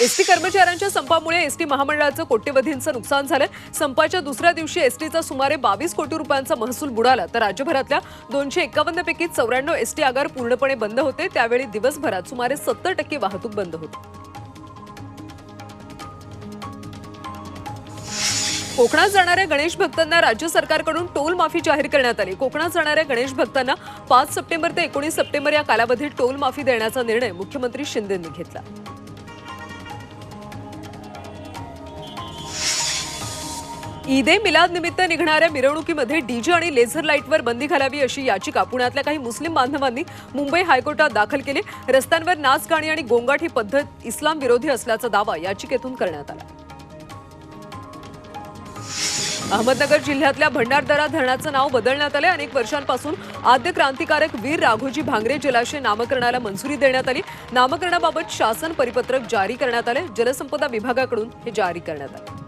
ST कर्मचाऱ्यांच्या संपामुळे ST महामंडळाचं कोट्यवधींचं नुकसान झालं. संपाच्या दुसऱ्या दिवशी एसटीचा सुमारे बावीस कोटी रुपयांचा महसूल बुडाला. तर राज्यभरातल्या दोनशे एकावन्न पैकी चौऱ्याण्णव एसटी आगार पूर्णपणे बंद होते. त्यावेळी दिवसभरात सुमारे सत्तर टक्के वाहतूक बंद होती. कोकणात जाणाऱ्या गणेश भक्तांना राज्य सरकारकडून टोल माफी जाहीर करण्यात आली. कोकणात जाणाऱ्या गणेश भक्तांना पाच सप्टेंबर ते एकोणीस सप्टेंबर या कालावधीत टोल माफी देण्याचा निर्णय मुख्यमंत्री शिंदेंनी घेतला. ईद ए मिलाद निमित्त निघणाऱ्या मिरवणुकीमध्ये डीजे आणि लेझर लाईटवर बंदी घालावी अशी याचिका. पुण्यातल्या काही मुस्लिम बांधवांनी मुंबई हायकोर्टात दाखल केली. रस्त्यांवर नाच गाणी आणि गोंगाट ही पद्धत इस्लाम विरोधी असल्याचा दावा याचिकेतून करण्यात आला. अहमदनगर जिल्ह्यातल्या भंडारदरा धरणाचं नाव बदलण्यात आले अनेक वर्षांपासून आद्य क्रांतिकारक वीर राघोजी भांगरे जलाशय नामकरणाला मंजुरी देण्यात आली. नामकरणाबाबत शासन परिपत्रक जारी करण्यात आले जलसंपदा विभागाकडून हे जारी करण्यात आले.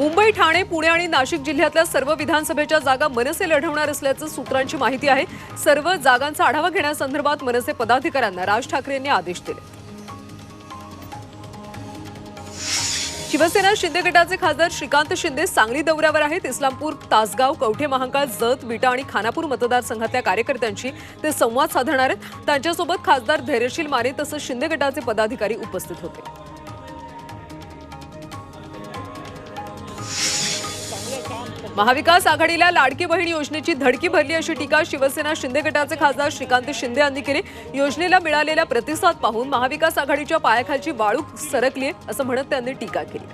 मुंबई ठाणे पुणे आणि नाशिक जिल्ह्यातल्या सर्व विधानसभेच्या जागा मनसे लढवणार असल्याचं सूत्रांची माहिती आहे. सर्व जागांचा आढावा घेण्यासंदर्भात मनसे पदाधिकाऱ्यांना राज ठाकरे यांनी आदेश दिले. शिवसेना शिंदे गटाचे खासदार श्रीकांत शिंदे सांगली दौऱ्यावर आहेत. इस्लामपूर तासगाव कवठे महांकाळ जत विटा आणि खानापूर मतदारसंघातल्या कार्यकर्त्यांशी ते संवाद साधणार आहेत. त्यांच्यासोबत खासदार धैर्यशील माने तसंच शिंदे गटाचे पदाधिकारी उपस्थित होते. महाविकास आघाडीला लाडकी बहीण योजनेची धडकी भरली अशी टीका शिवसेना शिंदे गटाचे खासदार श्रीकांत शिंदे यांनी केली. योजनेला मिळालेला प्रतिसाद पाहून महाविकास आघाडीच्या पायाखालची वाळू सरकली असं म्हणत त्यांनी टीका केली.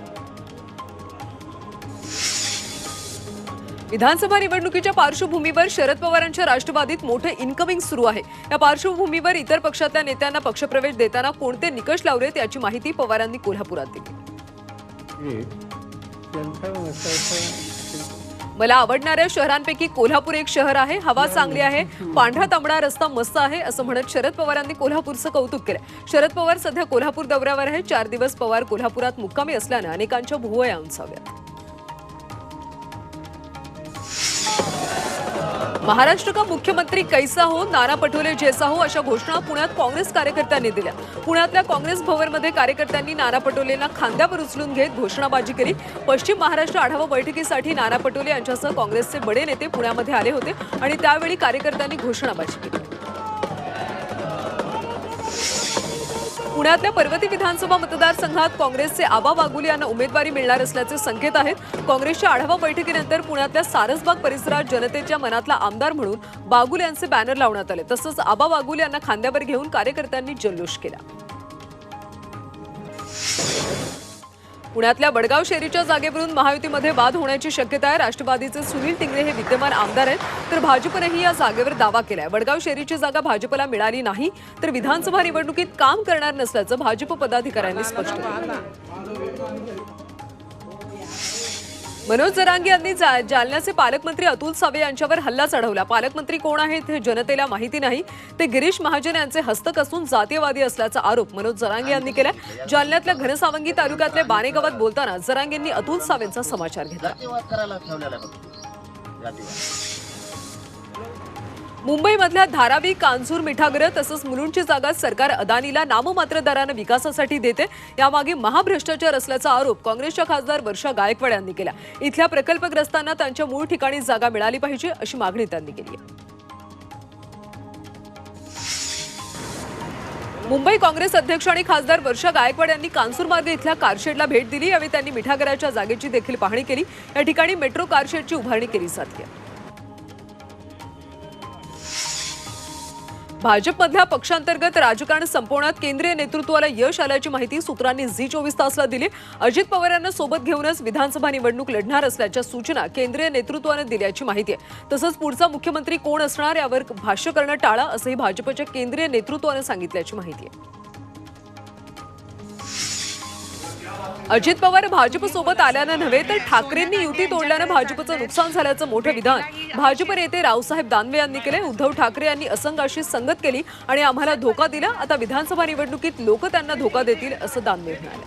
विधानसभा निवडणुकीच्या पार्श्वभूमीवर शरद पवारांच्या राष्ट्रवादीत मोठे इन्कमिंग सुरू आहे. या पार्श्वभूमीवर इतर पक्षातल्या नेत्यांना पक्षप्रवेश देताना कोणते निकष लावलेत याची माहिती पवारांनी कोल्हापुरात दिली. मला आवडणाऱ्या शहरांपैकी कोल्हापूर एक शहर आहे. हवा चांगली आहे. पांढरा तांबडा रस्ता मस्त आहे असं म्हणत शरद पवारांनी कोल्हापूरचं कौतुक केलं. शरद पवार सध्या कोल्हापूर दौऱ्यावर आहे. चार दिवस पवार कोल्हापुरात मुक्कामी असल्यानं अनेकांच्या भुवया उंचाव्या महाराष्ट्र का मुख्यमंत्री कैसा हो नाना पटोले जैसा हो अशा घोषणा पुण्यात काँग्रेस कार्यकर्त्यांनी दिल्या. पुण्यातल्या काँग्रेस भवनमध्ये कार्यकर्त्यांनी नाना पटोलेंना खांद्यावर उचलून घेत घोषणाबाजी केली. पश्चिम महाराष्ट्र आढावा बैठकीसाठी नाना पटोले यांच्यासह काँग्रेसचे बडे नेते पुण्यामध्ये आले होते आणि त्यावेळी कार्यकर्त्यांनी घोषणाबाजी केली. पुण्यातल्या पर्वती विधानसभा मतदारसंघात काँग्रेसचे आबा बागुले यांना उमेदवारी मिळणार असल्याचे संकेत आहेत. काँग्रेसच्या आढावा बैठकीनंतर पुण्यातल्या सारसबाग परिसरात जनतेच्या मनातला आमदार म्हणून बागुल यांचे बॅनर लावण्यात आले. तसंच आबा बागुले यांना खांद्यावर घेऊन कार्यकर्त्यांनी जल्लोष केला. पुण्यातल्या बडगाव शेरीच्या जागेवरून महायुतीमध्ये वाद होण्याची शक्यता आहे. राष्ट्रवादीचे सुनील टिंगरे हे विद्यमान आमदार आहेत. तर भाजपनेही या जागेवर दावा केलाय. बडगाव शेरीची जागा भाजपला मिळाली नाही तर विधानसभा निवडणुकीत काम करणार नसल्याचं भाजप पदाधिकाऱ्यांनी स्पष्ट केलं. मनोज जरांगे यांनी जा- जालन्याचे पालकमंत्री अतुल सावे यांच्यावर हल्ला चढवला. पालकमंत्री कोण आहेत हे जनतेला माहिती नाही. ते गिरीश महाजन यांचे हस्तक असून जातीयवादी असल्याचा आरोप मनोज जरांगे यांनी केला. जालन्यातल्या घनसावंगी तालुक्यातल्या बानेगावात बोलताना जरांगेंनी अतुल सावेंचा समाचार घेतला. मुंबईमधल्या धारावी कांजूर मिठागरं तसंच मुलुंडची जागा सरकार अदानीला नाममात्र दरानं विकासासाठी देते. यामागे महाभ्रष्टाचार असल्याचा आरोप काँग्रेसच्या खासदार वर्षा गायकवाड यांनी केला. इथल्या प्रकल्पग्रस्तांना त्यांच्या मूळ ठिकाणी जागा मिळाली पाहिजे अशी मागणी त्यांनी केली आहे. मुंबई काँग्रेस अध्यक्ष आणि खासदार वर्षा गायकवाड यांनी कांसूरमार्ग इथल्या कारशेडला भेट दिली. यावेळी त्यांनी मिठागराच्या जागेची देखील पाहणी केली. या ठिकाणी मेट्रो कारशेडची उभारणी केली जाते भाजपमधल्या पक्षांतर्गत राजकारण संपवण्यात केंद्रीय नेतृत्वाला यश आल्याची माहिती सूत्रांनी झी चोवीस तासला दिली. अजित पवार यांना सोबत घेऊनच विधानसभा निवडणूक लढणार असल्याच्या सूचना केंद्रीय नेतृत्वानं दिल्याची माहिती आहे. तसंच पुढचा मुख्यमंत्री कोण असणार यावर भाष्य करणं टाळा असंही भाजपच्या केंद्रीय नेतृत्वानं सांगितल्याची माहिती आहे. अजित पवार भाजपसोबत आल्यानं नव्हे तर ठाकरेंनी युती तोडल्यानं भाजपचं नुकसान झाल्याचं मोठं विधान. भाजप नेते रावसाहेब दानवे यांनी केले उद्धव ठाकरे यांनी असंघाशी संगत केली आणि आम्हाला धोका दिला. आता विधानसभा निवडणुकीत लोक त्यांना धोका देतील असं दानवे म्हणाले.